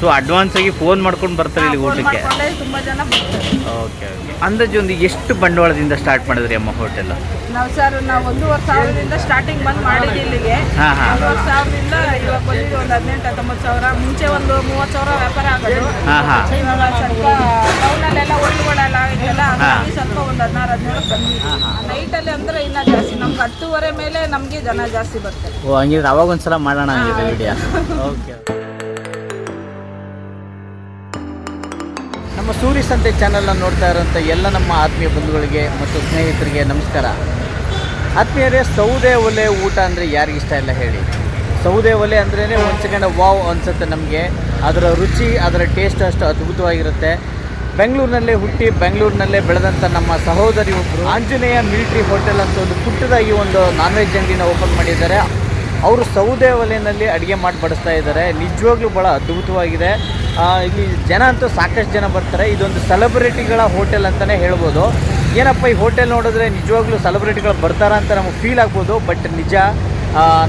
So advance ಆಗಿ phone ಮಾಡ್ಕೊಂಡು ಬರ್ತಾರೆ ಇಲ್ಲಿ ಊಟಕ್ಕೆ? ಮಾಡ್ಕೊಂಡೆ ಜನ ಬರ್ತಾರೆ. ಓಕೆ ಓಕೆ ಅಂದಾಜು ಒಂದು ಎಷ್ಟು ಬಂಡವಾಳದಿಂದ ಸ್ಟಾರ್ಟ್ ಮಾಡಿದ್ರಿ ಅಮ್ಮ ಹೋಟೆಲ್ ನಾವು ಸರ್ ನಾವು ಒಂದೂವರೆ ಸಾವಿರದಿಂದ ಸ್ಟಾರ್ಟಿಂಗ್ ಬಂದು ಮಾಡಿದ್ವಿ ಇಲ್ಲಿಗೆ. ಹಾ, ಹಾ. ಒಂದೂವರೆ ಸಾವಿರದಿಂದ ಇವಾಗ ಬಂದಿದ್ದು ಒಂದು ಹದಿನೆಂಟು ಹತ್ತೊಂಬತ್ತು ಸಾವಿರ. ಮುಂಚೆ ಒಂದು ಮೂವತ್ತು ಸಾವಿರ ವ್ಯಾಪಾರ ಆಗೋದು. ಹಾ, ಹಾ. ಇವಾಗ ಸ್ವಲ್ಪ ಟೌನಲ್ಲೆಲ್ಲ ಒಳ್ಳುಗಳೆಲ್ಲ ಇದೆಲ್ಲ ಹಾಗಾಗಿ ಸ್ವಲ್ಪ ಒಂದು ಹದಿನಾರು ಹದಿನೇಳು ಬಂದಿದೆ ನೈಟಲ್ಲಿ ಅಂದ್ರೆ ಇನ್ನೂ ಜಾಸ್ತಿ. ನಮ್ಗೆ ಹತ್ತುವರೆ ಮೇಲೆ ನಮಗೆ ಜನ ಜಾಸ್ತಿ ಬರ್ತಾರೆ. ಓ ಹಂಗಿದ್ರೆ ಅವಾಗ ಒಂದ್ಸಲ ಮಾಡೋಣ ಹಂಗಿದ್ರೆ ವಿಡಿಯೋ ಓಕೆ ನಮ್ಮ ಸೂರಿ ಸಂತೆ ಚಾನಲ್ನ ನೋಡ್ತಾ ಇರೋಂಥ ಎಲ್ಲ ನಮ್ಮ ಆತ್ಮೀಯ ಬಂಧುಗಳಿಗೆ ಮತ್ತು ಸ್ನೇಹಿತರಿಗೆ ನಮಸ್ಕಾರ. ಆತ್ಮೀಯರೇ, ಸೌದೆ ಒಲೆ ಊಟ ಅಂದರೆ ಯಾರಿಗಿಷ್ಟ ಇಲ್ಲ ಹೇಳಿ. ಸೌದೆ ಒಲೆ ಅಂದ್ರೇ ಒಂದು ಸೆಕೆಂಡ್ ವಾವ್ ಅನಿಸುತ್ತೆ ನಮಗೆ. ಅದರ ರುಚಿ, ಅದರ ಟೇಸ್ಟ್ ಅಷ್ಟು ಅದ್ಭುತವಾಗಿರುತ್ತೆ. ಬೆಂಗಳೂರಿನಲ್ಲೇ ಹುಟ್ಟಿ, ಬೆಂಗಳೂರಿನಲ್ಲೇ ಬೆಳೆದಂಥ ನಮ್ಮ ಸಹೋದರಿ ಒಬ್ಬರು ಆಂಜನೇಯ ಮಿಲಿಟ್ರಿ ಹೋಟೆಲ್ ಅಂತ ಒಂದು ಪುಟ್ಟದಾಗಿ ಒಂದು ನಾನ್ ವೆಜ್ ಅಂಗಡಿನ ಓಪನ್ ಮಾಡಿದ್ದಾರೆ. ಅವರು ಸೌದೆ ಒಲೆಯಲ್ಲಿ ಅಡುಗೆ ಮಾಡಿ ಬಡಿಸ್ತಾ ಇದ್ದಾರೆ. ನಿಜವಾಗ್ಲೂ ಭಾಳ ಅದ್ಭುತವಾಗಿದೆ. ಇಲ್ಲಿ ಜನ ಅಂತೂ ಸಾಕಷ್ಟು ಜನ ಬರ್ತಾರೆ. ಇದೊಂದು ಸೆಲೆಬ್ರಿಟಿಗಳ ಹೋಟೆಲ್ ಅಂತಲೇ ಹೇಳ್ಬೋದು. ಏನಪ್ಪ ಈ ಹೋಟೆಲ್ ನೋಡಿದ್ರೆ ನಿಜವಾಗ್ಲೂ ಸೆಲೆಬ್ರಿಟಿಗಳು ಬರ್ತಾರ ಅಂತ ನಮಗೆ ಫೀಲ್ ಆಗ್ಬೋದು. ಬಟ್ ನಿಜ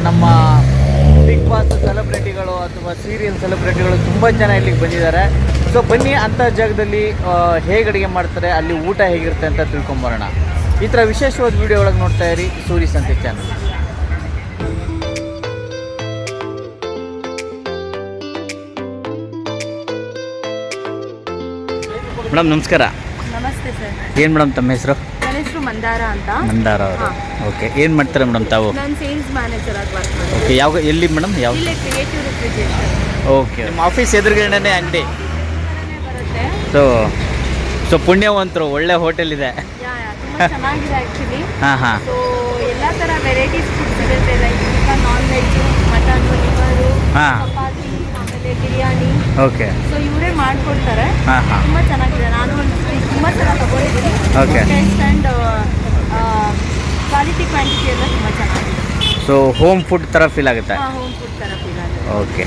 ನಮ್ಮ ಬಿಗ್ ಬಾಸ್ ಸೆಲೆಬ್ರಿಟಿಗಳು ಅಥವಾ ಸೀರಿಯಲ್ ಸೆಲೆಬ್ರಿಟಿಗಳು ತುಂಬ ಜನ ಇಲ್ಲಿಗೆ ಬಂದಿದ್ದಾರೆ. ಸೊ ಬನ್ನಿ ಅಂಥ ಜಾಗದಲ್ಲಿ ಹೇಗೆ ಅಡುಗೆ ಮಾಡ್ತಾರೆ, ಅಲ್ಲಿ ಊಟ ಹೇಗಿರುತ್ತೆ ಅಂತ ತಿಳ್ಕೊಂಬರೋಣ. ಈ ಥರ ವಿಶೇಷವಾದ ವಿಡಿಯೋ ಒಳಗೆ ನೋಡ್ತಾ ಇರಿ ಸೂರಿ ಸಂತೆ ಚಾನಲ್ ಮೇಡಮ್ ನಮಸ್ಕಾರ. ನಮಸ್ತೆ ಸರ್. ಏನು ಮೇಡಮ್ ತಮ್ಮ ಹೆಸರು? ನನ್ನ ಹೆಸರು ಮಂದಾರ ಅಂತ. ಮಂದಾರ ಅವರು. ಓಕೆ ಏನು ಮಾಡ್ತಾರೆ ಮೇಡಮ್ ತಾವು? ನಾನು ಸೇಲ್ಸ್ ಮ್ಯಾನೇಜರ್ ಆಗಿ ವರ್ಕ್ ಮಾಡ್ತೀನಿ. ಓಕೆ ಯಾವ ಎಲ್ಲಿ ಮೇಡಮ್ ಯಾವ? ಇಲ್ಲೇ ಕ್ರಿಯೇಟಿವ್ ರೆಫ್ರಿಜರೇಷನ್ ಓಕೆ ನಿಮ್ಮ ಆಫೀಸ್ ಎದುರುಗಡೆನೇ ಅಂಗಡಿ? ಬರುತ್ತೆ. ಸೊ ಸೊ ಪುಣ್ಯವಂತರು ಒಳ್ಳೆ ಹೋಟೆಲ್ ಇದೆ. ಯಾ ಯಾ ತುಂಬ ಚೆನ್ನಾಗಿದೆ ಆ್ಯಕ್ಚುಲಿ ಹಾಂ ಹಾಂ. ಸೊ ಎಲ್ಲ ಥರ varieties like chicken non veg mutton liver ಹಾ. ಬಿರಿಯಾನಿ. ಓಕೆ ಸೊ ಇವರೇ ಮಾಡ್ಕೊಡ್ತಾರೆ. ತುಂಬ ಚೆನ್ನಾಗಿದೆ. ನಾನು ತುಂಬ ಸಲ okay and taste and quality quantity ಎಲ್ಲ ತುಂಬ ಚೆನ್ನಾಗಿದೆ. ಸೊ ಹೋಮ್ ಫುಡ್ ಥರ ಫೀಲ್ ಆಗುತ್ತೆ? ಹೋಮ್ ಫುಡ್ ಥರ ಫೀಲ್ ಆಗುತ್ತೆ. ಓಕೆ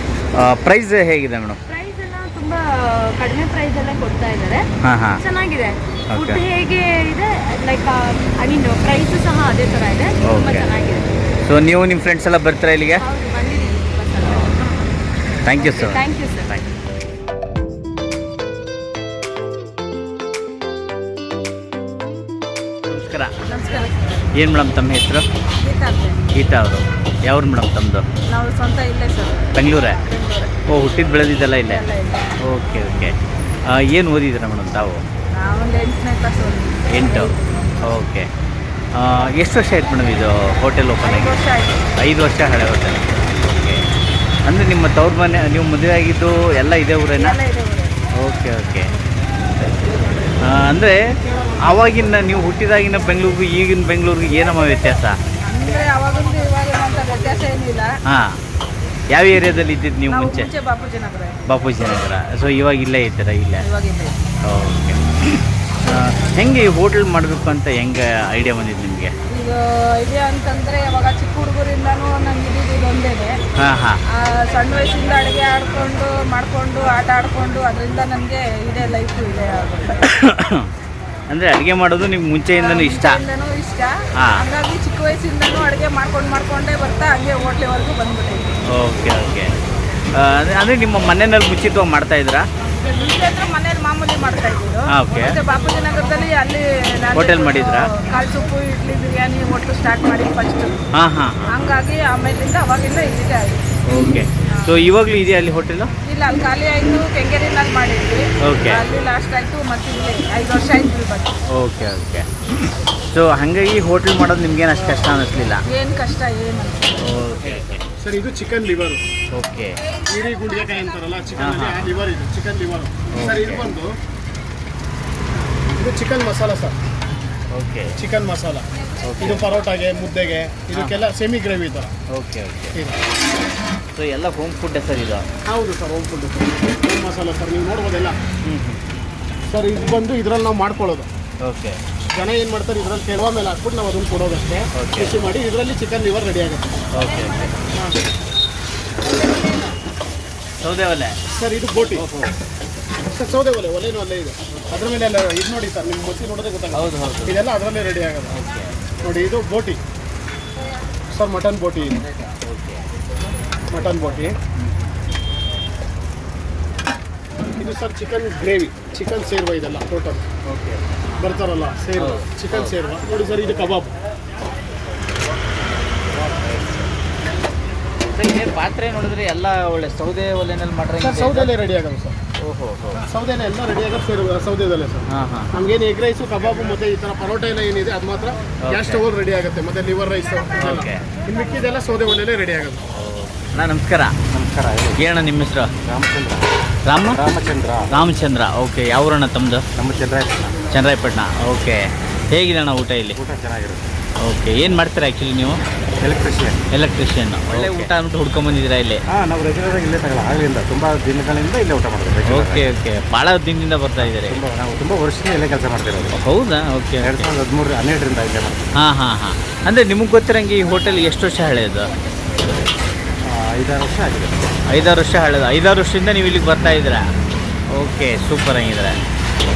ಪ್ರೈಸ್ ಹೇಗಿದೆ ಮೇಡಮ್ ಪ್ರೈಸ್ ಎಲ್ಲ ತುಂಬ ಕಡಿಮೆ ಪ್ರೈಸ್ ಎಲ್ಲ ಕೊಡ್ತಾ ಇದ್ದಾರೆ. ಚೆನ್ನಾಗಿದೆ. ಫುಡ್. ಹೇಗೆ ಇದೆ ಲೈಕ್ ಐ ಮೀನ್ ಪ್ರೈಸ್ ಸಹ ಅದೇ ಥರ ಇದೆ. ತುಂಬ ಚೆನ್ನಾಗಿದೆ. ಸೊ ನೀವು ನಿಮ್ಮ ಫ್ರೆಂಡ್ಸ್ ಎಲ್ಲ ಬರ್ತೀರಾ ಇಲ್ಲಿಗೆ? Thank you sir thank you sir thank you ನಮಸ್ಕಾರ. ನಮಸ್ಕಾರ. ಏನು ಮೇಡಮ್ ತಮ್ಮ ಹೆಸರು? ಗೀತಾ ಅವರು. ಯಾವ್ರು ಮೇಡಮ್ ತಮ್ಮದು ನಾವು ಸ್ವಂತ ಇಲ್ಲೇ ಸರ್ ಬೆಂಗಳೂರೇ? ಓ ಹುಟ್ಟಿದ್ದು ಬೆಳೆದಿದ್ದೆಲ್ಲ ಇಲ್ಲೇ? Okay okay. ಏನು ಓದಿದ್ದೀರಾ ಮೇಡಮ್ ತಾವು? ಎಂಟನೇ ಕ್ಲಾಸ್ ಎಂಟು? ಓಕೆ. ಎಷ್ಟು ವರ್ಷ ಆಯ್ತು ಮೇಡಮ್ ಇದು ಹೋಟೆಲ್ ಓಪನ್ ಐದು ಆಗಿ ಐದು ವರ್ಷ ಹಳೆ ಹೋಟೆಲ್ ಅಂದರೆ ನಿಮ್ಮ ತವ್ರ ಮನೆ ನೀವು ಮದುವೆ ಆಗಿದ್ದು ಎಲ್ಲ ಇದೇ ಊರೇನಾ. Okay okay. ಅಂದರೆ ಅವಾಗಿನ ನೀವು ಹುಟ್ಟಿದಾಗಿನ ಬೆಂಗಳೂರಿಗೆ ಈಗಿನ ಬೆಂಗಳೂರಿಗೆ ಏನಮ್ಮ ವ್ಯತ್ಯಾಸ? ಹಾಂ. ಯಾವ ಏರಿಯಾದಲ್ಲಿ ಇದ್ದಿದ್ದು ನೀವು ಮುಂಚೆ? ಬಾಪೂಜಿ ನಗರ. ಸೊ ಇವಾಗ ಇಲ್ಲೇ ಇದ್ದೀರಾ? ಇಲ್ಲೇ. ಓಕೆ. ಹೆಂಗೆ ಈ ಹೋಟೆಲ್ ಮಾಡಬೇಕು ಅಂತ ಹೆಂಗೆ ಐಡಿಯಾ ಬಂದಿದ್ದು ನಿಮಗೆ? ಈಗ ಇದೆ ಅಂತಂದ್ರೆ ಇವಾಗ ಚಿಕ್ಕ ಹುಡುಗರಿಂದನೂ ನಂಗೆ ಇದ್ದಿದ್ದು ಇದೊಂದೇನೆ ಹಾ ಹಾಂ. ಆ, ಸಣ್ಣ ವಯಸ್ಸಿಂದ ಅಡುಗೆ ಆಡ್ಕೊಂಡು ಮಾಡ್ಕೊಂಡು ಆಟ ಆಡ್ಕೊಂಡು ಅದರಿಂದ ನನಗೆ ಇದೆ ಲೈಫು ಇದೆ. ಅಂದ್ರೆ ಅಡುಗೆ ಮಾಡೋದು ನಿಮ್ಗೆ ಮುಂಚೆಯಿಂದನೂ ಇಷ್ಟ? ಇಷ್ಟ. ಹಾ. ಹಂಗಾಗಿ ಚಿಕ್ಕ ವಯಸ್ಸಿಂದನೂ ಅಡುಗೆ ಮಾಡ್ಕೊಂಡು ಮಾಡ್ಕೊಂಡೇ ಬರ್ತಾ ಹಂಗೆ ಹೋಟ್ಲಿವರೆಗೂ ಬಂದ್ಬಿಟ್ಟೆ ಓಕೆ ಓಕೆ. ಅಂದ್ರೆ ನಿಮ್ಮ ಮನೆಯಲ್ಲಿ ಮುಂಚಿತವಾಗಿ ಮಾಡ್ತಾ ಇದ್ರಾ? ಅಂದ್ರೆ ಮನೇಲಿ ಮಾಮೂಲಿ ಮಾಡ್ತಾ ಇದ್ದಿದ್ದು ಓಕೆ. ಮತ್ತೆ ಬಾಪೂಜಿ ನಗರದಲ್ಲಿ ಅಲ್ಲಿ ನಾನು ಹೋಟೆಲ್ ಮಾಡಿದ್ರಾ? ಕಾಲ್ ಸೊಪ್ಪು ಇಡ್ಲಿ ಬಿರಿಯಾನಿ ಒಟ್ಟು ಸ್ಟಾರ್ಟ್ ಮಾಡಿ ಫಸ್ಟ್ ಹಾಂ ಹಾಂ ಹಂಗಾಗಿ ಆಮೇಲಿಂದ ಅವಾಗಿಂದ ಇಲ್ಲಿದೆ ಆಯ್ತು. ಓಕೆ ಸೊ ಇವಾಗಲೂ ಇದೆಯಾ ಅಲ್ಲಿ ಹೋಟೆಲು ಇಲ್ಲ ಅಲ್ಲಿ ಖಾಲಿ ಆಯಿತು. ಕೆಂಗೇರಿನಲ್ಲಿ ಮಾಡಿದ್ವಿ. ಓಕೆ ಅಲ್ಲಿ ಲಾಸ್ಟ್ ಆಯ್ತು ಮತ್ತೆ ಇಲ್ಲಿ ಐದು ವರ್ಷ ಆಯ್ತು ಇಲ್ಲಿ ಬಂದು. ಓಕೆ ಓಕೆ ಸೊ ಹಾಗಾಗಿ ಹೋಟೆಲ್ ಮಾಡೋದು ನಿಮ್ಗೇನು ಅಷ್ಟು ಕಷ್ಟ ಅನ್ನಿಸ್ಲಿಲ್ಲ ಏನು ಕಷ್ಟ ಏನು ಓಕೆ ಓಕೆ ಸರ್ ಇದು ಚಿಕನ್ ಲಿವರ್ ಓಕೆ. ಈರಿ ಗುಂಡಿಗೆಕಾಯಿ ಅಂತಾರಲ್ಲ ಚಿಕನ್ ಹಾ, ಹಾ. ಲಿವರ್ ಇದು ಚಿಕನ್ ಲಿವರ್ ಸರ್ ಇದು Okay. ಬಂದು ಇದು chicken masala sir. Okay. Chicken masala Okay. ಇದು ಪರೋಟಾಗೆ ಮುದ್ದೆಗೆ ಇದಕ್ಕೆಲ್ಲ ಸೆಮಿ ಗ್ರೇವಿ ಥರ ಓಕೆ ಓಕೆ. ಇದು. ಸೊ ಎಲ್ಲ ಹೋಮ್ ಫುಡ್ ಸರ್ ಇದು? ಹೌದು sir home food home masala sir ನೀವು ನೋಡ್ಬೋದೆಲ್ಲ? ಹ್ಞೂ ಸರ್ ಇದು ಬಂದು ಇದ್ರಲ್ಲಿ ನಾವು ಮಾಡ್ಕೊಳ್ಳೋದು. ಓಕೆ. ಜನ ಏನು ಮಾಡ್ತಾರೆ ಇದರಲ್ಲಿ ಕೆಡವ ಮೇಲೆ ಹಾಕ್ಬಿಟ್ಟು ನಾವು ಅದನ್ನು ಕೊಡೋದಷ್ಟೇ ಕೃಷಿ ಮಾಡಿ ಇದರಲ್ಲಿ ಚಿಕನ್ ಲಿವರ್ ರೆಡಿ ಆಗುತ್ತೆ. ಓಕೆ ಸೌದೆ ಒಲೆ. ಸರ್ ಇದು ಬೋಟಿ ಸರ್ ಸೌದೆ ಒಲೆ ಒಲೆನೂ ಅಲ್ಲೇ ಇದೆ. ಅದ್ರ ಮೇಲೆ ಎಲ್ಲ ಇದು ನೋಡಿ ಸರ್ ನಿಮ್ಗೆ ಮೊಸಿ ನೋಡೋದೇ ಗೊತ್ತಾಗುತ್ತೆ. ಹೌದು ಹೌದು. ಇದೆಲ್ಲ ಅದರಲ್ಲೇ ರೆಡಿ ಆಗುತ್ತೆ. ನೋಡಿ ಇದು ಬೋಟಿ ಸರ್ ಮಟನ್ ಬೋಟಿ ಮಟನ್ ಬೋಟಿ ಇದು ಸರ್ ಚಿಕನ್ ಗ್ರೇವಿ ಚಿಕನ್ ಸೇರ್ವ ಇದೆಲ್ಲ ಟೋಟಲ್ ಓಕೆ ಬರ್ತಾರಲ್ಲ ಸೇರ್ವ ಚಿಕನ್ ಸೇರ್ವ. ನೋಡಿ ಸರ್ ಇದು ಕಬಾಬ್. ಸರ್ ಇದೇ ಪಾತ್ರೆ ನೋಡಿದ್ರೆ ಎಲ್ಲ ಒಳ್ಳೆ ಸೌದೆ ಒಲೆನಲ್ಲಿ ಮಾಡ್ರೆ ಸರ್ ಸೌದೆಲ್ಲೇ ರೆಡಿ ಆಗೋದು ಸರ್. ಓಹೋ ಸೌದೆನೇ ಎಲ್ಲ ರೆಡಿ ಆಗೋದು ಸೇರ್ ಸೌದೆದಲ್ಲೇ ಸರ್. ಹಾಂ ಹಾಂ. ನಮ್ಗೇನು ಎಗ್ ರೈಸು ಕಬಾಬು ಮತ್ತೆ ಈ ಥರ ಪರೋಟ ಎಲ್ಲ ಏನಿದೆ ಅದು ಮಾತ್ರ ಗ್ಯಾಸ್ ಸ್ಟವ್ ರೆಡಿ ಆಗುತ್ತೆ ಮತ್ತೆ ಲಿವರ್ ರೈಸ್ ಓಕೆ ಇನ್ನು ಮಿಕ್ಕಿದೆಲ್ಲ ಸೌದೆ ಒಲೆನೇ ರೆಡಿ ಆಗೋದು ಅಣ್ಣ ನಮಸ್ಕಾರ. ನಮಸ್ಕಾರ ಏನಣ್ಣ ನಿಮ್ಮ ಹೆಸರು? ರಾಮಚಂದ್ರ. ರಾಮ? ರಾಮಚಂದ್ರ. ರಾಮಚಂದ್ರ ಓಕೆ ಯಾವ್ರಣ್ಣ ತಮ್ಮದು ರಾಮಚಂದ್ರ ಚನ್ನರಾಯಪಟ್ಟಣ ಓಕೆ ಹೇಗಿದೆ ಅಣ್ಣ ಊಟ ಇಲ್ಲಿ? ಊಟ ಚೆನ್ನಾಗಿರುತ್ತೆ. ಓಕೆ ಏನು ಮಾಡ್ತೀರಾ ಆ್ಯಕ್ಚುಲಿ ನೀವು? ಎಲೆಕ್ಟ್ರಿಷಿಯನ್ ಎಲೆಕ್ಟ್ರಿಷಿಯನ್ ಒಳ್ಳೆ ಊಟ ಅಂದ್ಬಿಟ್ಟು ಹುಡ್ಕೊಂಬಂದಿದ್ದೀರಾ ಇಲ್ಲಿ? ಹಾಂ ನಾವು ರೆಗ್ಯುಲರ್ ಆಗಿ ಇಲ್ಲೇ ತಗೊಳ್ಳ ಆಗಲಿಂದ ತುಂಬ ದಿನಗಳಿಂದ ಇಲ್ಲೇ ಊಟ ಮಾಡ್ತೀವಿ ಓಕೆ ಓಕೆ ಭಾಳ ದಿನದಿಂದ ಬರ್ತಾ ಇದ್ದಾರೆ. ನಾವು ತುಂಬ ವರ್ಷದಿಂದ ಇಲ್ಲೇ ಕೆಲಸ ಮಾಡ್ತಿರೋದು. ಹೌದಾ? ಓಕೆ ಎರಡು ಸಾವಿರದ ಹದಿಮೂರು ಹನ್ನೆರಡರಿಂದ ಇಲ್ಲೇ ಮಾಡ್ತೀವಿ ಹಾಂ ಹಾಂ ಹಾಂ. ಅಂದರೆ ನಿಮಗೆ ಗೊತ್ತಿರಂಗೆ ಈ ಹೋಟೆಲ್ ಎಷ್ಟು ವರ್ಷ ಹಳೆಯದು ಐದಾರು ವರ್ಷ ಆಗಿದೆ. ಐದಾರು ವರ್ಷ ಹಳೆದು. ಐದಾರು ವರ್ಷದಿಂದ ನೀವು ಇಲ್ಲಿಗೆ ಬರ್ತಾ ಇದ್ದೀರಾ? ಓಕೆ ಸೂಪರ್ ಹಂಗಿದ್ರೆ.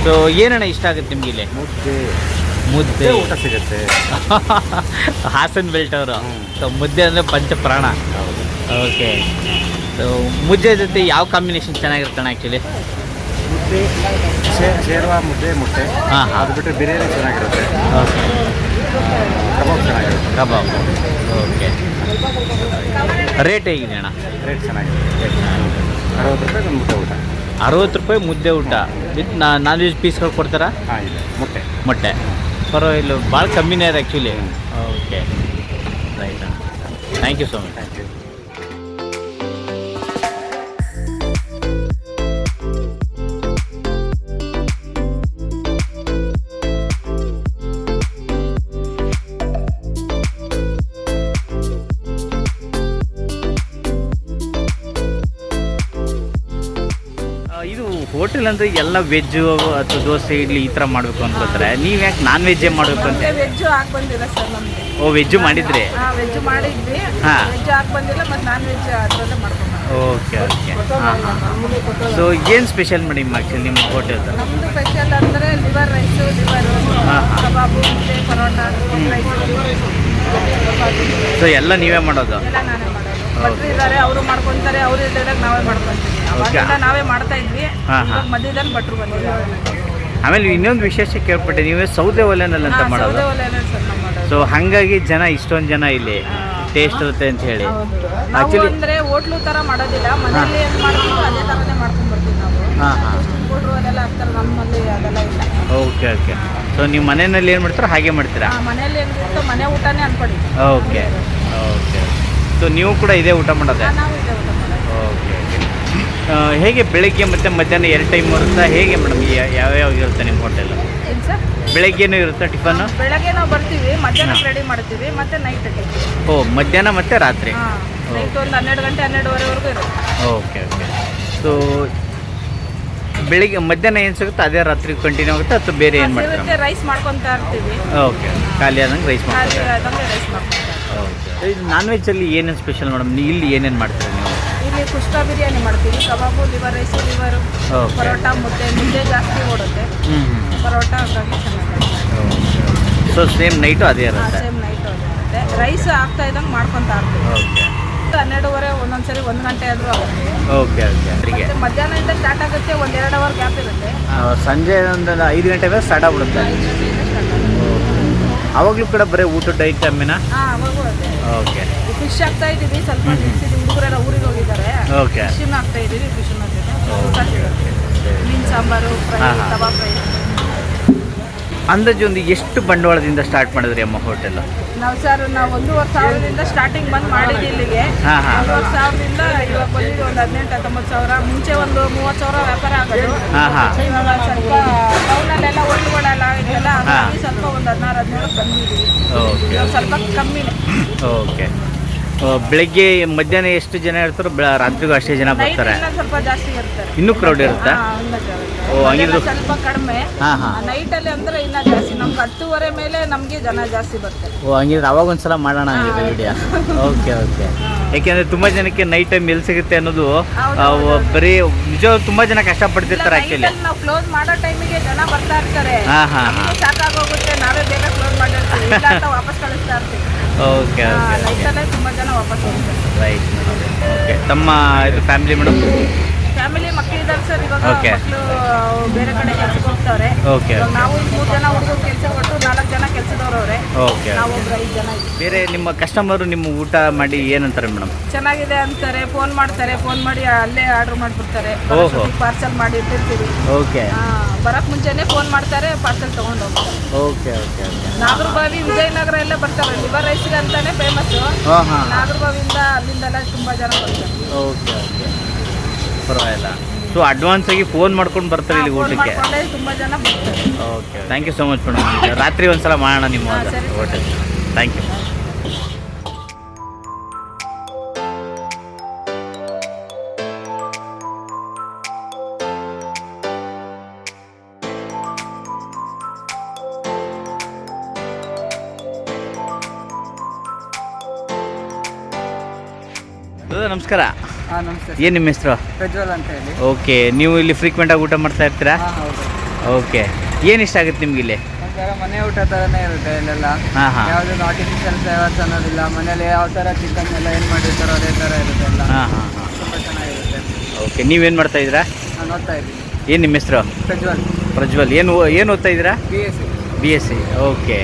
ಸೊ ಏನಣ್ಣ ಇಷ್ಟ ಆಗುತ್ತೆ ನಿಮ್ಗೆ ಇಲ್ಲಿ? ಮುದ್ದೆ. ಮುದ್ದೆ. ಊಟ ಸಿಗುತ್ತೆ. ಹಾಸನ್ ಬೆಲ್ಟ್ ಅವರು. ಸೊ ಮುದ್ದೆ ಅಂದರೆ ಪಂಚಪ್ರಾಣ. ಓಕೆ. ಸೊ ಮುದ್ದೆ ಜೊತೆ ಯಾವ ಕಾಂಬಿನೇಷನ್ ಚೆನ್ನಾಗಿರ್ತಾನೆ ಆ್ಯಕ್ಚುಲಿ ಮುದ್ದೆ ಶೇರ್ವಾ ಮುದ್ದೆ ಮುಟ್ಟೆ. ಹಾಂ ಹಾಂ. ಅದು ಬಿಟ್ಟರೆ ಬಿರಿಯಾನಿ ಚೆನ್ನಾಗಿರುತ್ತೆ. ಓಕೆ. ಕಬಾಬ್ ಚೆನ್ನಾಗಿರುತ್ತೆ. ಕಬಾಬ್. ಓಕೆ. ರೇಟ್ ಹೇಗಿದೆ ಅಣ್ಣ? ರೇಟ್ ಚೆನ್ನಾಗಿದೆ ಅರವತ್ತು ರೂಪಾಯಿ ಒಂದು ಮುದ್ದೆ ಊಟ. ಅರವತ್ತು ರೂಪಾಯಿ ಮುದ್ದೆ ಊಟ. ವಿತ್ ನಾನ್ ವೆಜ್ ಪೀಸ್ಗಳು ಕೊಡ್ತಾರಾ? ಹಾಂ ಇದೆ. ಮೊಟ್ಟೆ. ಮೊಟ್ಟೆ. ಪರವಾಗಿಲ್ಲ ಭಾಳ ಕಮ್ಮಿನೇ ಇದೆ actually okay right thank you so much thank you hotel ಅಂದರೆ ಎಲ್ಲ ವೆಜ್ಜು ಅಥವಾ ದೋಸೆ ಇಡ್ಲಿ ಈ ಥರ ಮಾಡಬೇಕು ಅನ್ಕೋತಾರೆ ನೀವು ಯಾಕೆ ನಾನ್ ವೆಜ್ಜೇ ಮಾಡಬೇಕು ಅಂತ? ವೆಜ್ ಹಾಕಿ ಬಂದಿಲ್ಲ ಸರ್ ನಮಗೆ. ಓ ವೆಜ್ಜು ಮಾಡಿದ್ರಿ? ವೆಜ್ ಮಾಡಿದ್ವಿ. ಹಾ. ವೆಜ್ ಹಾಕಿ ಬಂದಿಲ್ಲ ಮತ್ತು ನಾನ್ ವೆಜ್ ಅದರಲ್ಲೇ ಮಾಡ್ಕೊಂಡು ಓಕೆ ಓಕೆ ಹಾಂ ಹಾಂ ಸೊ ಏನು ಸ್ಪೆಷಲ್ ಮಾಡಿ ಆ್ಯಕ್ಚುಲಿ ನಿಮ್ಮ ಹೋಟೆಲ್ ನಮ್ಮದು ಸ್ಪೆಷಲ್ ಅಂದರೆ ಲಿವರ್ ರೈಸು ಲಿವರು. ಕಬಾಬು ಮುದ್ದೆ ಪರೋಟ ರೈಸ್ ಸೊ ಎಲ್ಲ ನೀವೇ ಮಾಡೋದು? ಎಲ್ಲ ನಾನೇ ಮಾಡೋದು. ಭಟ್ರು ಇದ್ದಾರೆ ಅವರು ಮಾಡ್ಕೊಂತಾರೆ ಅವ್ರು ಇದ್ದಾಗ ನಾವೇ ಮಾಡ್ಕೊಂತೀವಿ. ಅವಾಗೆಲ್ಲ ನಾವೇ ಮಾಡ್ತಾ ಇದ್ವಿ. ಹಾ, ಹಾ. ಇವಾಗ ಮಧ್ಯದಲ್ಲಿ ಭಟ್ರು ಬಂದಿದ್ದಾರೆ. ಆಮೇಲೆ ಇನ್ನೊಂದು ವಿಶೇಷ ಕೇಳ್ಪಟ್ಟೆ ನೀವೇ ಸೌದೆ ಒಲೆನಲ್ಲಿ ಅಂತ ಹಾ, ಮಾಡೋದು. ಸರ್ ನಾವು ಮಾಡೋದು. ಸೊ ಹಾಗಾಗಿ ಜನ ಇಷ್ಟೊಂದು ಜನ ಇಲ್ಲಿ ಟೇಸ್ಟ್ ಇರುತ್ತೆ ಅಂತ ಹೇಳಿ. ಹೌದು. ನಾವು ಆಕ್ಚುಲಿ ಅಂದ್ರೆ ಹೋಟ್ಲು ತರ ಮಾಡೋದಿಲ್ಲ. ಮನೆಯಲ್ಲಿ ಏನ್ ಮಾಡ್ತೀವಿ ಅದೇ ತರನೇ ಮಾಡ್ಕೊಂಡ್ ಬರ್ತೀವಿ ನಾವು. ಹಾಂ ಹಾಂ. ಕೊಡ್ರು ಅದೆಲ್ಲ ಹಾಕ್ತಾರೆ ನಮ್ಮಲ್ಲಿ ಅದೆಲ್ಲ ಇಲ್ಲ. ಓಕೆ ಓಕೆ ಸೊ ನೀವು ಮನೆಯಲ್ಲಿ ಏನು ಮಾಡ್ತೀರೋ ಹಾಗೆ ಮಾಡ್ತೀರಾ? ಆ, ಮನೆಯಲ್ಲಿ ಹೆಂಗಿರುತ್ತೋ ಮನೆ ಊಟನೇ ಅನ್ಕೊಳ್ಳಿ ಓಕೆ ಓಕೆ ಸೊ ನೀವು ಕೂಡ ಇದೇ ಊಟ ಮಾಡೋದೆ? ನಾವು ಇದೆ ಊಟ ಮಾಡೋದು. Okay okay. ಹೇಗೆ ಬೆಳಿಗ್ಗೆ ಮತ್ತು ಮಧ್ಯಾಹ್ನ ಎರಡು ಟೈಮ್ ಇರುತ್ತೆ? ಹೇಗೆ ಮೇಡಮ್ ಯಾವ್ಯಾವ ಇರುತ್ತೆ ನಿಮ್ಮ ಹೋಟೆಲ್? ಏನ್ ಸರ್? ಬೆಳಗ್ಗೆನೂ ಇರುತ್ತಾ ಟಿಫನ್ನು? ಬೆಳಗ್ಗೆ ನಾವು ಬರ್ತೀವಿ ಮಧ್ಯಾಹ್ನ ರೆಡಿ ಮಾಡ್ತೀವಿ ಮತ್ತೆ ನೈಟ್ ಓ ಮಧ್ಯಾಹ್ನ ಮತ್ತು ರಾತ್ರಿ? ಹಾ ನೈಟ್ ಒಂದು ಹನ್ನೆರಡು ಗಂಟೆ ಹನ್ನೆರಡುವರೆವರೆಗೂ ಇರುತ್ತೆ. Okay okay. ಸೊ ಬೆಳಿಗ್ಗೆ ಮಧ್ಯಾಹ್ನ ಏನು ಸಿಗುತ್ತೆ ಅದೇ ರಾತ್ರಿ ಕಂಟಿನ್ಯೂ ಆಗುತ್ತೆ ಅಥವಾ ಬೇರೆ ಏನು ಮಾಡ್ತೀರಾ? ರೈಸ್ ಮಾಡ್ಕೊತಾ ಇರ್ತೀವಿ. ಓಕೆ ಖಾಲಿ ಆದಂಗೆ ರೈಸ್ ಖಾಲಿ ಮಾಡ್ತಾರೆ ಆದಂಗೆ ರೈಸ್ ಮಾಡ್ಕೊಂತಾ ವೆಜ್ ನಾನ್ ವೆಜ್ಜಲ್ಲಿ ಏನೇನು ಸ್ಪೆಷಲ್ ಮೇಡಮ್ ಇಲ್ಲಿ ಏನೇನು ಮಾಡ್ತೀರಾ ನೀವು? ಇಲ್ಲಿ ಕುಷ್ಕ ಬಿರಿಯಾನಿ ಮಾಡ್ತೀವಿ. Kebab liver rice liver Okay. Parotta ಮುದ್ದೆ. ಮುದ್ದೆ ಜಾಸ್ತಿ ಓಡುತ್ತೆ. ಹ್ಞೂ ಹ್ಞೂ ಪರೋಟ ಹಾಗಾಗಿ ಚೆನ್ನಾಗಿ ಸೊ ಸೇಮ್ ನೈಟು ಅದೇ ಇರುತ್ತೆ? ಸೇಮ್ ನೈಟ್ ಅದೇ ರೈಸ್ ಆಗ್ತಾ ಇದ್ದಂಗೆ ಮಾಡ್ಕೊಂತ ಇರ್ತೀವಿ. ಓಕೆ ಹನ್ನೆರಡುವರೆ ಒಂದೊಂದ್ಸರಿ ಒಂದು ಗಂಟೆ ಆದರೂ ಆಗುತ್ತೆ. ಓಕೆ ಓಕೆ ಮತ್ತೆ ಮಧ್ಯಾಹ್ನದಿಂದ ಸ್ಟಾರ್ಟ್ ಆಗುತ್ತೆ ಒಂದು ಎರಡು ಅವರ್ ಗ್ಯಾಪ್ ಇರುತ್ತೆ ಸಂಜೆ ಒಂದು ಐದು ಗಂಟೆ ಮೇಲೆ ಸ್ಟಾರ್ಟ್ ಆಗ್ಬಿಡುತ್ತೆ. ಅವಾಗಲೂ ಕೂಡ ಬರೀ ಊಟ ಡೈಟ್ ಅದೇ. ಓಕೆ ಫಿಶ್ ಆಗ್ತಾ ಇದೀವಿ ಸ್ವಲ್ಪ ಹುಡುಗರೆಲ್ಲ ಊರಿಗೆ ಹೋಗಿದ್ದಾರೆ. ಓಕೆ ಫಿಶ್ ಆಗ್ತಾ ಇದೀವಿ ಫಿಶ್ ಮೀನು ಸಾಂಬಾರು ಫ್ರೈ. ತವಾ ಫ್ರೈ. ಅಂದಾಜು ಒಂದು ಎಷ್ಟು ಬಂಡವಾಳದಿಂದ ಸ್ಟಾರ್ಟ್ ಮಾಡಿದ್ರಿ ಅಮ್ಮ ಹೋಟೆಲ್ ನಾವು ಸರ್ ನಾವು ಒಂದೂವರೆ ಸಾವಿರದಿಂದ ಸ್ಟಾರ್ಟಿಂಗ್ ಬಂದು ಮಾಡಿದ್ದು ಇಲ್ಲಿಗೆ. ಒಂದೂವರೆ ಸಾವಿರದಿಂದ ಇವಾಗ ಬಂದಿದ್ದು ಒಂದು ಹದಿನೆಂಟು ಹತ್ತೊಂಬತ್ತು ಸಾವಿರ. ಮುಂಚೆ ಒಂದು ಮೂವತ್ತು ಸಾವಿರ ವ್ಯಾಪಾರ ಆಗೋದು. ಇವಾಗ ಸ್ವಲ್ಪ ಟೌನಲ್ಲೆಲ್ಲ ಹೋಟ್ಲುಗಳೆಲ್ಲ ಇದೆಲ್ಲ ಹಾ. ಹಾಗಾಗಿ ಸ್ವಲ್ಪ ಒಂದು ಹದಿನಾರು ಹದಿನೇಳು ಬಂದಿದ್ದೀವಿ ಓಕೆ ಇವಾಗ ಸ್ವಲ್ಪ ಕಮ್ಮಿನೇ. ಓಕೆ. ಬೆಳಗ್ಗೆ ಮಧ್ಯಾಹ್ನ ಎಷ್ಟು ಜನ ಇರ್ತಾರೋ ಬೆಳ ರಾತ್ರಿಗೂ ಅಷ್ಟೇ ಜನ ನೈಟ್ ಬರ್ತಾರೆ. ಎಲ್ಲ ಸ್ವಲ್ಪ ಜಾಸ್ತಿ ಇನ್ನೂ ಕ್ರೌಡ್ ಇರುತ್ತಾ? ಹಾ, ಇನ್ನ ಜಾಸ್ತಿ. ಓ, ಹಂಗಿದ್ರು- ಸ್ವಲ್ಪ ಕಡಿಮೆ. ಹಾ, ನೈಟ್ ನೈಟಲ್ಲಿ ಅಂದ್ರೆ ಇನ್ನ ಜಾಸ್ತಿ. ನಮ್ಗೆ ಹತ್ತುವರೆ ಮೇಲೆ ನಮಗೆ ಜನ ಜಾಸ್ತಿ ಬರ್ತಾರೆ. ಓ ಹಂಗಿದ್ರೆ ಅವಾಗ ಒಂದ್ಸಲ ಮಾಡೋಣ ಹಂಗಿದ್ರೆ ವಿಡಿಯೋ ಓಕೆ ಓಕೆ. ಯಾಕೆಂದ್ರೆ ತುಂಬಾ ಜನಕ್ಕೆ ನೈಟ್ ಟೈಮ್ ಎಲ್ಲಿ ಸಿಗುತ್ತೆ ಅನ್ನೋದು ಹೌದು, ಆ, ಹೌದು. ಬರೀ ನಿಜ ತುಂಬಾ ಜನ ಕಷ್ಟಪಡ್ತಿರ್ತಾರೆ ಆಕ್ಚುಲಿ ನಾವು ಕ್ಲೋಸ್ ಮಾಡೋ ಟೈಮಿಗೆ ಜನ ಬರ್ತಾ ಇರ್ತಾರೆ. ಹಾ, ಹಾ, ಹಾ. ನಮ್ಗೂ ಸಾಕಾಗೋಗುತ್ತೆ. ನಾವೇ ಬೇಗ ಕ್ಲೋಸ್ ಇಲ್ಲ ಅಂತ ವಾಪಸ್ ಕಳಿಸ್ತಾ ಇರ್ತೀವಿ. ಓಕೆ ಓಕೆ ನೈಟಲ್ಲೇ ತುಂಬಾ ಜನ ವಾಪಸ್ ಹೋಗ್ತಾರೆ ರೈಟ್ ಓಕೆ ತಮ್ಮ ಇದು ಫ್ಯಾಮಿಲಿ ಮೇಡಮ್ ಫ್ಯಾಮಿಲಿ ಮಕ್ಕಳು ಮಕ್ಕಳಿದ್ದಾರೆ ಸರ್ ಇವಾಗ Okay. ಮಕ್ಕಳು ಬೇರೆ ಕಡೆ ಕೆಲಸಕ್ಕೆ ಹೋಗ್ತಾರೆ ಓಕೆ ಇವಾಗ ನಾವು ಮೂರು ಜನ ಹುಡುಗರು ಕೆಲಸ ಕೊಟ್ಟು ನಾಲ್ಕು ಜನ ಕೆಲಸದವ್ರವ್ರೆ. ಓಕೆ ನಾವು ಒಬ್ರು ಐದು ಜನ ಇದ್ದೀವಿ. ಬೇರೆ ನಿಮ್ಮ ಕಸ್ಟಮರು ನಿಮ್ಮ ಊಟ ಮಾಡಿ ಏನಂತಾರೆ ಮೇಡಮ್ ಚೆನ್ನಾಗಿದೆ ಅಂತಾರೆ ಫೋನ್ ಮಾಡ್ತಾರೆ ಫೋನ್ ಮಾಡಿ ಅಲ್ಲೇ ಆರ್ಡರ್ ಮಾಡಿಬಿಡ್ತಾರೆ. ಓಹೋ. ಪಾರ್ಸಲ್ ಮಾಡಿ ಇಟ್ಟಿರ್ತೀವಿ. ಓಕೆ ಆ, ಬರಕ್ ಮುಂಚೆನೆ ಫೋನ್ ಮಾಡ್ತಾರೆ ಪಾರ್ಸೆಲ್ ತಗೊಂಡು ಹೋಗ್ತಾರೆ. Okay okay okay Nagarabhavi Vijayanagar ಎಲ್ಲ ಬರ್ತಾರೆ ಲಿವರ್ ರೈಸ್ಗೆ ಅಂತಾನೆ ಫೇಮಸ್ ಹಾಂ ಹಾಂ. ನಾಗರಬಾವಿಯಿಂದ ಅಲ್ಲಿಂದೆಲ್ಲ ತುಂಬಾ ಜನ ಬರ್ತಾರೆ. ಓಕೆ ಓಕೆ ಪರವಾಗಿಲ್ಲ. ಸೊ ಅಡ್ವಾನ್ಸ್ ಆಗಿ ಫೋನ್ ಮಾಡ್ಕೊಂಡು ಬರ್ತಾರೆ ಇಲ್ಲಿ ಫೋನ್ ಊಟಕ್ಕೆ? ಮಾಡ್ಕೊಂಡೆ ತುಂಬಾ ಜನ ಬರ್ತಾರೆ. Okay thank you so much madam ರಾತ್ರಿ ಒಂದ್ಸಲ ಮಾಡೋಣ ನಿಮ್ಮ ಹಾ, ಸರಿ. ಹೋಟೆಲ್ ಥ್ಯಾಂಕ್ ಯು ನಮಸ್ಕಾರ. ಹಾಂ ನಮಸ್ತೆ ಏನು ನಿಮ್ಮ ಹೆಸರು? ಪ್ರಜ್ವಲ್ ಅಂತ ಹೇಳಿ. ಓಕೆ ನೀವು ಇಲ್ಲಿ ಫ್ರೀಕ್ವೆಂಟಾಗಿ ಊಟ ಮಾಡ್ತಾ ಇರ್ತೀರಾ? ಹಾಂ ಹೌದು. ಓಕೆ. ಏನು ಇಷ್ಟ ಆಗುತ್ತೆ ನಿಮ್ಗೆ ಇಲ್ಲಿ? ಒಂಥರ ಮನೆ ಊಟ ಥರನೇ ಇರುತ್ತೆ ಇಲ್ಲೆಲ್ಲ. ಹಾಂ ಹಾಂ. ಯಾವುದೇ ಆರ್ಟಿಫಿಷಿಯಲ್ ಫ್ಲೇವರ್ಸ್ ಅನ್ನೋದಿಲ್ಲ. ಮನೇಲಿ ಯಾವ ಥರ ಚಿಕನ್ ಎಲ್ಲ ಏನು ಮಾಡಿರ್ತಾರೋ ಅದೇ ಥರ ಇರುತ್ತೆ ಎಲ್ಲ. ಹಾಂ ಹಾಂ ಹಾಂ. ತುಂಬ ಚೆನ್ನಾಗಿರುತ್ತೆ. ಓಕೆ ನೀವೇನು ಮಾಡ್ತಾ ಇದ್ದೀರಾ? ನಾನು ಓದ್ತಾ ಇದ್ದೀನಿ. ಏನು ನಿಮ್ಮ ಹೆಸರು? ಪ್ರಜ್ವಲ್. ಪ್ರಜ್ವಲ್. ಏನು ಏನು ಓದ್ತಾ ಇದ್ದೀರಾ? B S C B S C okay.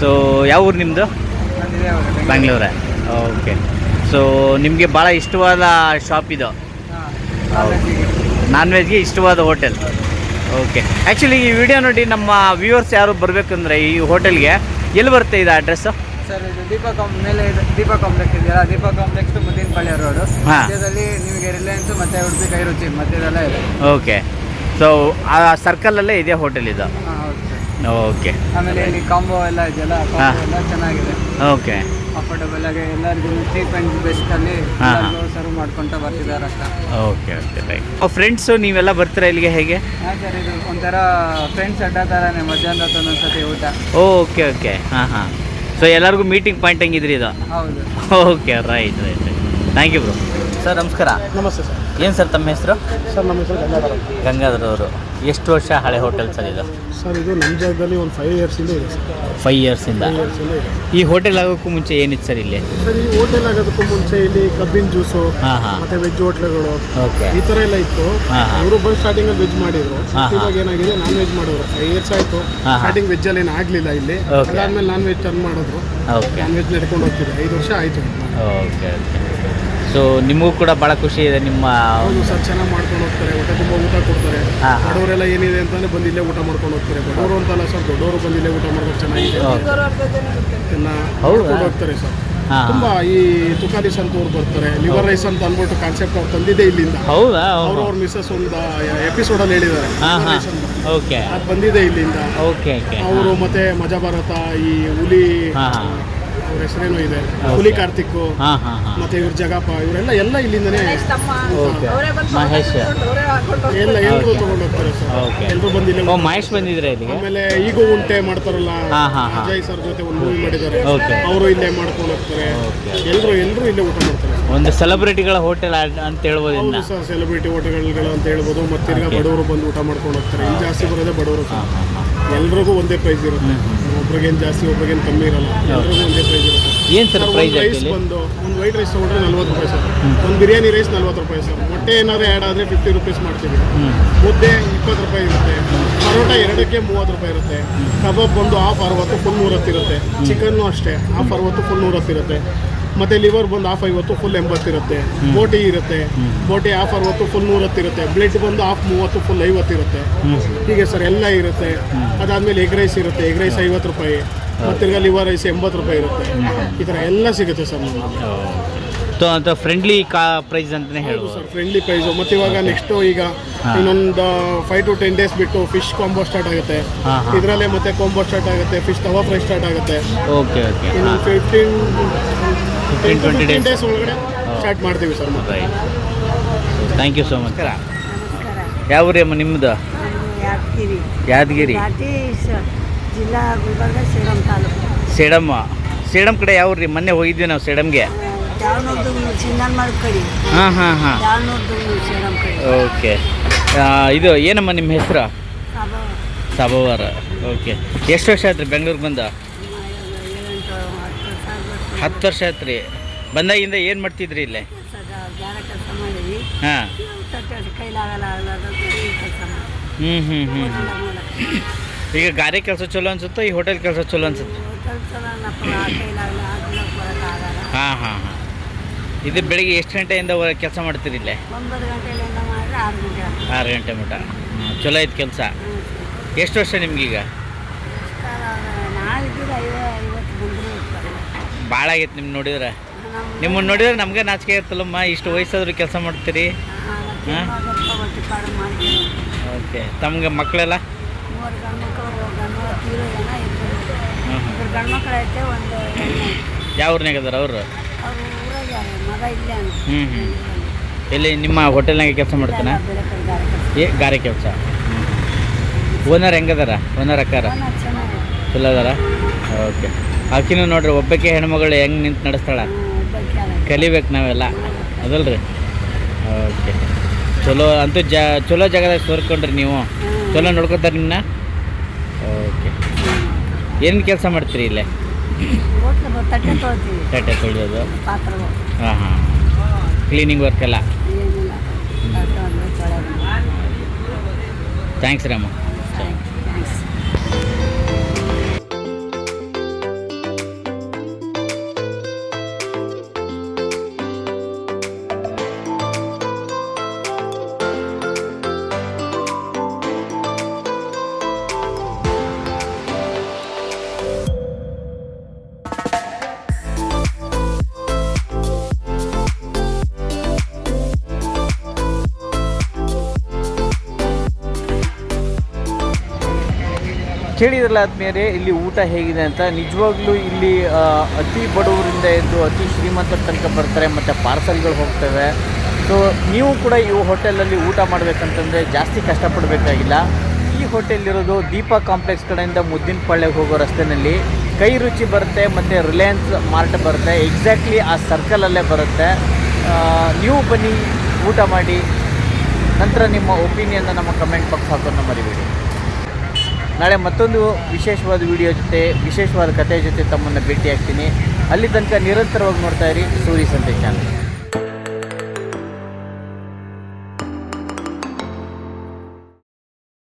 So ಯಾವ ಊರು ನಿಮ್ಮದು ಅವಾಗ ಬ್ಯಾಂಗ್ಳೂರ ಓಕೆ. ಸೊ ನಿಮಗೆ ಭಾಳ ಇಷ್ಟವಾದ ಶಾಪ್ ಇದು. ಹಾಂ ನಾನ್ ವೆಜ್ಗೆ ಇಷ್ಟವಾದ ಹೋಟೆಲ್ ಓಕೆ ಆ್ಯಕ್ಚುಲಿ ಈ ವಿಡಿಯೋ ನೋಡಿ ನಮ್ಮ ವ್ಯೂವರ್ಸ್ ಯಾರು ಬರಬೇಕಂದ್ರೆ ಈ ಹೋಟೆಲ್ಗೆ ಎಲ್ಲಿ ಬರುತ್ತೆ ಇದು ಅಡ್ರೆಸ್ಸು ಸರ್ ಇದು ದೀಪಾ ಕಾಮ್ ಮೇಲೆ ಇದೆ. ದೀಪಾ ಕಾಂಪ್ಲೆಕ್ಸ್ ಇದೆಯಲ್ಲ ದೀಪ ಕಾಂಪ್ಲೆಕ್ಸ್ ಮುದ್ದಿನಪಾಳ್ಯ ರೋಡು ಹಾ. ಮಧ್ಯದಲ್ಲಿ ನಿಮಗೆ ರಿಲಯನ್ಸ್ ಮತ್ತೆ ಉಡುಪಿ ಕೈ ರುಚಿ ಮಧ್ಯದಲ್ಲೇ ಇದೆ. ಓಕೆ ಸೊ ಆ ಸರ್ಕಲಲ್ಲೇ ಇದೆ ಹೋಟೆಲ್ ಇದು. ಓಕೆ ಆಮೇಲೆ ಇಲ್ಲಿ ಕಾಂಬೋ ಎಲ್ಲ ಇದೆಯಲ್ಲ. ಎಲ್ಲ ಚೆನ್ನಾಗಿದೆ. ಓಕೆ ಅಫೋರ್ಡಬಲ್ ಆಗಿ ಎಲ್ಲರಿಗೂ ಚೀಪ್ ಆ್ಯಂಡ್ ಬೆಸ್ಟಲ್ಲಿ ಹಾ, ಸರ್ವ್ ಮಾಡ್ಕೊತ ಬರ್ತಿದ್ದಾರೆ ಅಷ್ಟ ಓಕೆ ಓಕೆ ರೈಟ್ ಫ್ರೆಂಡ್ಸು ನೀವೆಲ್ಲ ಬರ್ತೀರಾ ಇಲ್ಲಿಗೆ ಹೇಗೆ? ಹಾಂ ಸರ್ ಇದು ಒಂಥರ ಫ್ರೆಂಡ್ಸ್ ಅಡ್ಡ ಥರನೇ ಮಧ್ಯಾಹ್ನ ಹೊತ್ತು ಒಂದೊಂದ್ಸತಿ ಊಟ. ಓಕೆ ಓಕೆ ಹಾಂ ಹಾಂ. ಸೊ ಎಲ್ಲರಿಗೂ ಮೀಟಿಂಗ್ ಪಾಯಿಂಟ್ ಹೆಂಗಿದ್ರಿ ಇದು? ಹೌದು. Okay right right thank you bro sir ನಮಸ್ಕಾರ. ನಮಸ್ತೆ ಸರ್ ಏನು ಸರ್ ತಮ್ಮ ಹೆಸರು? ಸರ್ ನಮ್ಮ ಹೆಸರು ಗಂಗಾಧರ. ಗಂಗಾಧರ್ ಅವರು. ಎಷ್ಟು ವರ್ಷ ಹಳೆ ಹೋಟೆಲ್ ಸರ್ ಇದು? ಸರ್ ಇದು ನಮ್ಮ ಜಾಗದಲ್ಲಿ ಒಂದು ಫೈವ್ ಇಯರ್ಸಿಂದ ಇದೆ ಸರ್. ಫೈವ್ ಇಯರ್ಸಿಂದ ಫೈವ್ ಇಯರ್ಸಿಂದ ಇದೆ ಈ ಹೋಟೆಲ್ ಆಗೋಕ್ಕೂ ಮುಂಚೆ ಏನಿತ್ತು ಸರ್ ಇಲ್ಲಿ? ಸರ್ ಈ ಹೋಟೆಲ್ ಆಗೋದಕ್ಕೂ ಮುಂಚೆ ಇಲ್ಲಿ ಕಬ್ಬಿನ ಜ್ಯೂಸು ಹಾಂ ಹಾಂ. ಮತ್ತೆ ವೆಜ್ ಹೋಟ್ಲುಗಳು ಓಕೆ ಈ ಥರ ಎಲ್ಲ ಇತ್ತು. ಹಾ, ಹಾ. ಅವರು ಬಂದು ಸ್ಟಾರ್ಟಿಂಗ್ ವೆಜ್ ಮಾಡಿದ್ರು. ಹಾ, ಹಾ. ಇವಾಗ ಏನಾಗಿದೆ ನಾನ್ ವೆಜ್ ಮಾಡಿದ್ರು. ಫೈವ್ ಇಯರ್ಸ್ ಆಯಿತು. ಹಾ, ವೆಜ್ ಸ್ಟಾರ್ಟಿಂಗ್ ವೆಜ್ಜಲ್ಲಿ ಏನು ಆಗಲಿಲ್ಲ ಇಲ್ಲಿ. Okay. ಅದಾದ್ಮೇಲೆ ನಾನ್ ವೆಜ್ ಟರ್ನ್ ಮಾಡಿದ್ರು. ಓಕೆ ನಾನ್ ವೆಜ್ ನಡ್ಕೊಂಡು ಹೋಗ್ತಿದೆ. ಐದು ವರ್ಷ ಆಯಿತು. ಓಕೆ ಓಕೆ ಸೊ ನಿಮಗೂ ಕೂಡ ಭಾಳ ಖುಷಿ ಇದೆ ನಿಮ್ಮ ಹೌದು ಸರ್ ಚೆನ್ನಾಗಿ ಮಾಡ್ಕೊಂಡು ಹೋಗ್ತಾರೆ ಊಟ ತುಂಬ ಊಟ ಕೊಡ್ತಾರೆ. ಹಾ, ಹಾ. ಬಡವರೆಲ್ಲ ಏನಿದೆ ಅಂತಾನೆ ಬಂದು ಇಲ್ಲೇ ಊಟ ಮಾಡ್ಕೊಂಡು ಹೋಗ್ತಾರೆ. ಬಡವರು ಅಂತಲ್ಲ ಸರ್ ದೊಡ್ಡವರು ಬಂದು ಇಲ್ಲೇ ಊಟ ಮಾಡ್ಕೊಂಡು ಚೆನ್ನಾಗಿದೆ. ಎಲ್ಲ ಹೌದಾ? ಮಾಡ್ಕೊಂಡು ಹೋಗ್ತಾರೆ ಸರ್. ಹಾಂ ತುಂಬಾ ಈ ತುಕಾಲಿ ಸಂತವ್ರು ಬರ್ತಾರೆ ಲಿವರ್ ರೈಸ್ ಅಂತ ಅಂದ್ಬಿಟ್ಟು ಕಾನ್ಸೆಪ್ಟ್ ಅವ್ರು ತಂದಿದ್ದೆ ಇಲ್ಲಿಂದ. ಹೌದಾ? ಅವ್ರು ಅವ್ರ ಮಿಸ್ಸಸ್ ಒಂದು ಎಪಿಸೋಡಲ್ಲಿ ಹೇಳಿದ್ದಾರೆ ಹಾಂ liver ಹಾಂ. rice ಅಂತ. ಓಕೆ. ಅದು ಬಂದಿದೆ ಇಲ್ಲಿಂದ. Okay okay. ಅವರು ಮತ್ತೆ ಮಜಾ ಭಾರತ ಈ ಹುಲಿ ಹಾಂ ಹಾಂ. ಅವ್ರ ಹೆಸರೇನು ಇದೆ. ಹುಲಿ ಕಾರ್ತಿಕ್ ಹಾಂ ಹಾಂ ಹಾಂ. ಮತ್ತೆ ಇವ್ರ ಜಗಪ್ಪ ಇವರೆಲ್ಲ ಎಲ್ಲ ಇಲ್ಲಿಂದನೇ ಓಕೆ. ಮಹೇಶ್. ಎಲ್ಲ ಎಲ್ಲರೂ Okay. ತಗೊಂಡು ಹೋಗ್ತಾರೆ ಸರ್. Okay. ಎಲ್ಲರೂ ಬಂದಿಲ್ಲ ಓ ಮಹೇಶ್ ಬಂದಿದ್ರೆ ಇಲ್ಲಿಗೆ? ಆಮೇಲೆ ಈಗ ಉಂಟೆ ಮಾಡ್ತಾರಲ್ಲ ಹಾ, ಹಾ, ಹಾ. ಅಜಯ್ ಸರ್ ಜೊತೆ ಒಂದು ಮೂವಿ ಮಾಡಿದ್ದಾರೆ. Okay. ಅವರು ಇಲ್ಲೇ ಮಾಡ್ಕೊಂಡು ಹೋಗ್ತಾರೆ ಎಲ್ರು ಎಲ್ಲರೂ ಎಲ್ಲರೂ ಇಲ್ಲೇ ಊಟ ಮಾಡ್ತಾರೆ ಒಂದು ಸೆಲೆಬ್ರಿಟಿಗಳ ಹೋಟೆಲ್ ಅಂತ ಹೇಳ್ಬೋದು ಇನ್ನ. ಹೌದು ಸರ್ ಸೆಲೆಬ್ರಿಟಿ ಹೋಟೆಲ್ಗಳು ಅಂತ ಹೇಳ್ಬೋದು. ಮತ್ತೆ ತಿರ್ಗಾ Okay. ಬಡವರು ಬಂದು ಊಟ ಮಾಡ್ಕೊಂಡು ಹೋಗ್ತಾರೆ ಇಲ್ಲಿ ಜಾಸ್ತಿ ಬರೋದೇ ಬಡವರು ಎಲ್ರಿಗೂ ಒಂದೇ ಪ್ರೈಸ್ ಇರುತ್ತೆ. ಒಬ್ರಿಗೇನು ಜಾಸ್ತಿ ಒಬ್ರಿಗೇನು ಕಮ್ಮಿ ಇರಲ್ಲ. ಎಲ್ರಿಗೂ ಒಂದೇ ಪ್ರೈಸ್ ಇರುತ್ತೆ. ಏನು ಸರ್ ಪ್ರೈಸ್ ಒಂದು ರೈಸ್ ಬಂದು ಒಂದು ವೈಟ್ ರೈಸ್ ತೊಗೊಂಡ್ರೆ ನಲ್ವತ್ತು ರೂಪಾಯಿ ಸರ್. ಒಂದು ಬಿರಿಯಾನಿ ರೈಸ್ ನಲ್ವತ್ತು ರೂಪಾಯಿ ಸರ್. ಮೊಟ್ಟೆ ಏನಾದ್ರು ಆ್ಯಡ್ ಆದರೆ ಫಿಫ್ಟಿ ರುಪೀಸ್ ಮಾಡ್ತೀವಿ. ಮುದ್ದೆ ಇಪ್ಪತ್ತು ರೂಪಾಯಿ ಇರುತ್ತೆ. ಪರೋಟ ಎರಡಕ್ಕೆ ಮೂವತ್ತು ರೂಪಾಯಿ ಇರುತ್ತೆ. ಕಬಾಬ್ ಬಂದು ಆಫ್ ಅರವತ್ತು ಫುಲ್ ನೂರತ್ತಿರುತ್ತೆ ಚಿಕನ್ನು ಅಷ್ಟೇ ಆಫ್ ಅರವತ್ತು ಫುಲ್ ನೂರತ್ತಿರುತ್ತೆ ಮತ್ತು ಲಿವರ್ ಬಂದು ಹಾಫ್ ಐವತ್ತು ಫುಲ್ ಎಂಬತ್ತಿರುತ್ತೆ ಬೋಟಿ ಇರುತ್ತೆ. ಬೋಟಿ ಹಾಫ್ ಅರವತ್ತು ಫುಲ್ ನೂರತ್ತಿರುತ್ತೆ ಬ್ಲಡ್ ಬಂದು ಹಾಫ್ ಮೂವತ್ತು ಫುಲ್ ಐವತ್ತು ಇರುತ್ತೆ. ಹೀಗೆ ಸರ್ ಎಲ್ಲ ಇರುತ್ತೆ. ಅದಾದಮೇಲೆ ಎಗ್ ರೈಸ್ ಇರುತ್ತೆ. ಎಗ್ ರೈಸ್ ಐವತ್ತು ರೂಪಾಯಿ. ಮತ್ತು ಲಿವರ್ ರೈಸ್ ಎಂಬತ್ತು ರೂಪಾಯಿ ಇರುತ್ತೆ. ಈ ಥರ ಎಲ್ಲ ಸಿಗುತ್ತೆ ಸರ್ ಅಂತ ಫ್ರೆಂಡ್ಲಿ ಕಾ ಪ್ರೈಸ್ ಅಂತಲೇ ಹೇಳೋದು ಸರ್ ಫ್ರೆಂಡ್ಲಿ ಪ್ರೈಸು ಮತ್ತು ಇವಾಗ ನೆಕ್ಸ್ಟು ಈಗ ಇನ್ನೊಂದು ಫೈವ್ ಟು ಟೆನ್ ಡೇಸ್ ಬಿಟ್ಟು ಫಿಶ್ ಕಾಂಬೋ ಸ್ಟಾರ್ಟ್ ಆಗುತ್ತೆ. ಇದರಲ್ಲೇ ಮತ್ತೆ ಕಾಂಬೋ ಸ್ಟಾರ್ಟ್ ಆಗುತ್ತೆ ಫಿಶ್ ತವಾ ಫ್ರೈ ಸ್ಟಾರ್ಟ್ ಆಗುತ್ತೆ. ಓಕೆ ಓಕೆ ಇನ್ನೊಂದು ಫಿಫ್ಟೀನ್ ಫಿಫ್ಟೀನ್ ಟ್ವೆಂಟಿ ಡೇಸ್ ಒಳಗಡೆ ಸ್ಟಾರ್ಟ್ ಮಾಡ್ತೀವಿ ಸರ್ ಮತ್ತೆ. Right thank you so much ನಮಸ್ಕಾರ. ಯಾವ ಊರಿ ಅಮ್ಮ ನಿಮ್ಮದು ಯಾದಗಿರಿ. ಯಾದಗಿರಿ. ಜಿಲ್ಲಾ ಗುಲ್ಬರ್ಗ ಸೇಡಂ ತಾಲೂಕು. ಸೇಡಮ್ಮ ಸೇಡಮ್ ಕಡೆ ಯಾವ ರೀ ಮೊನ್ನೆ ಹೋಗಿದ್ವಿ ನಾವು ಸೇಡಮ್ಗೆ ಹಾಂ ಹಾಂ ಹಾಂ. ಓಕೆ. ಇದು ಏನಮ್ಮ ನಿಮ್ಮ ಹೆಸರು? ಸಬವಾರ. ಓಕೆ. ಎಷ್ಟು ವರ್ಷ ಆಯ್ತು ರೀ ಬೆಂಗ್ಳೂರಿಗೆ ಬಂದ? ಹತ್ತು ವರ್ಷ ಆಯ್ತು ರೀ. ಬಂದಾಗಿಂದ ಏನು ಮಾಡ್ತಿದ್ರಿ ಇಲ್ಲೇ? ಹಾಂ. ಹ್ಞೂ ಹ್ಞೂ ಹ್ಞೂ ಈಗ ಗಾರೆ ಕೆಲಸ ಚಲೋ ಅನ್ಸುತ್ತೋ, ಈ ಹೋಟೆಲ್ ಕೆಲಸ ಚಲೋ ಅನ್ಸುತ್ತೆ? ಹಾಂ ಹಾಂ ಹಾಂ. ಇದು ಬೆಳಿಗ್ಗೆ ಎಷ್ಟು ಗಂಟೆಯಿಂದ ಕೆಲಸ ಮಾಡ್ತೀರಿ ಇಲ್ಲೇ? ಆರು ಗಂಟೆ ಮಟ್ಟ. ಚಲೋ ಐತೆ ಕೆಲಸ. ಎಷ್ಟು ವರ್ಷ ನಿಮ್ಗೀಗ ನಾವಿದ್ದರೆ ಐವ ಐವತ್ತು ಬಂದರೂ ಇರ್ತಾರೆ ಭಾಳ ಆಗೈತೆ ನಿಮ್ಮ ನೋಡಿದ್ರೆ. ನಮ್ಮ ನಿಮ್ಮನ್ನು ನೋಡಿದ್ರೆ ನಮಗೆ ನಾಚಿಕೆ ಇರ್ತಲ್ಲಮ್ಮ ಇಷ್ಟು ವಯಸ್ಸಾದ್ರೂ ಕೆಲಸ ಮಾಡ್ತೀರಿ. ಹಾಂ ಓಕೆ ತಮ್ಗೆ ಮಕ್ಕಳೆಲ್ಲ ಯಾವ ಊರ್ನಾಗ ಅದಾರ ಅವರು? ಇಲ್ಲೇ ಹ್ಞೂ ಹ್ಞೂ ಎಲ್ಲಿ ನಿಮ್ಮ ಹೋಟೆಲ್ನಾಗೆ ಕೆಲಸ ಮಾಡ್ತಾನೆ? ಏ ಗಾರೆ ಕೆಲಸ. ಓನರ್ ಹೆಂಗದಾರ? ಓನರ್ ಅಕ್ಕಾರ? ಚಲೋ ಅದಾರ? ಓಕೆ. ಆಕಿನೂ ನೋಡ್ರಿ ಒಬ್ಬಕ್ಕೆ ಹೆಣ್ಮಗಳು ಹೆಂಗೆ ನಿಂತು ನಡೆಸ್ತಾಳ. ಕಲಿಬೇಕು ನಾವೆಲ್ಲ. ಅದಲ್ರಿ? ಓಕೆ. ಚಲೋ ಅಂತೂ ಜ ಚಲೋ ಜಾಗದಾಗ ಸೋರ್ಕೊಂಡ್ರಿ ನೀವು. ಚಲೋ ನೋಡ್ಕೊತಾರೆ ನಿನ್ನ ಓಕೆ. ಏನು ಕೆಲಸ ಮಾಡ್ತೀರಿ ಇಲ್ಲೇ? ತಟ್ಟೆ ತೊಳೆಯೋದು? ಹಾಂ ಹಾಂ. ಕ್ಲೀನಿಂಗ್ ವರ್ಕ್ ಎಲ್ಲ? ಥ್ಯಾಂಕ್ಸ್ ರಾಮ. ಕೇಳಿದ್ರಲ್ಲ ಆದ್ಮೇಲೆ ಇಲ್ಲಿ ಊಟ ಹೇಗಿದೆ ಅಂತ, ನಿಜವಾಗ್ಲೂ ಇಲ್ಲಿ ಅತಿ ಬಡವರಿಂದ ಇದ್ದು ಅತಿ ಶ್ರೀಮಂತರ ತನಕ ಬರ್ತಾರೆ, ಮತ್ತು ಪಾರ್ಸಲ್ಗಳು ಹೋಗ್ತವೆ. ಸೊ ನೀವು ಕೂಡ ಈ ಹೋಟೆಲಲ್ಲಿ ಊಟ ಮಾಡಬೇಕಂತಂದರೆ ಜಾಸ್ತಿ ಕಷ್ಟಪಡಬೇಕಾಗಿಲ್ಲ. ಈ ಹೋಟೆಲ್ ಇರೋದು ದೀಪಾ ಕಾಂಪ್ಲೆಕ್ಸ್ ಕಡೆಯಿಂದ ಮುದ್ದಿನ ಪಾಳ್ಯಕ್ಕೆ ಹೋಗೋ ರಸ್ತೆಯಲ್ಲಿ ಕೈ ರುಚಿ ಬರುತ್ತೆ, ಮತ್ತು ರಿಲಯನ್ಸ್ ಮಾರ್ಟ್ ಬರುತ್ತೆ. ಎಕ್ಸಾಕ್ಟ್ಲಿ ಆ ಸರ್ಕಲಲ್ಲೇ ಬರುತ್ತೆ. ನೀವು ಬನ್ನಿ, ಊಟ ಮಾಡಿ. ನಂತರ ನಿಮ್ಮ ಒಪಿನಿಯನ್ನ ನಮ್ಮ ಕಮೆಂಟ್ ಬಾಕ್ಸ್ ಹಾಕೋದನ್ನ ಮರಿಬೇಡಿ. ನಾಳೆ ಮತ್ತೊಂದು ವಿಶೇಷವಾದ ವಿಡಿಯೋ ಜೊತೆ, ವಿಶೇಷವಾದ ಕಥೆಯ ಜೊತೆ ತಮ್ಮನ್ನು ಭೇಟಿ ಆಗ್ತೀನಿ ಅಲ್ಲಿ ತನಕ ನಿರಂತರವಾಗಿ ನೋಡ್ತಾ ಇರಿ ಸೂರಿ ಸಂತೆ ಚಾನಲ್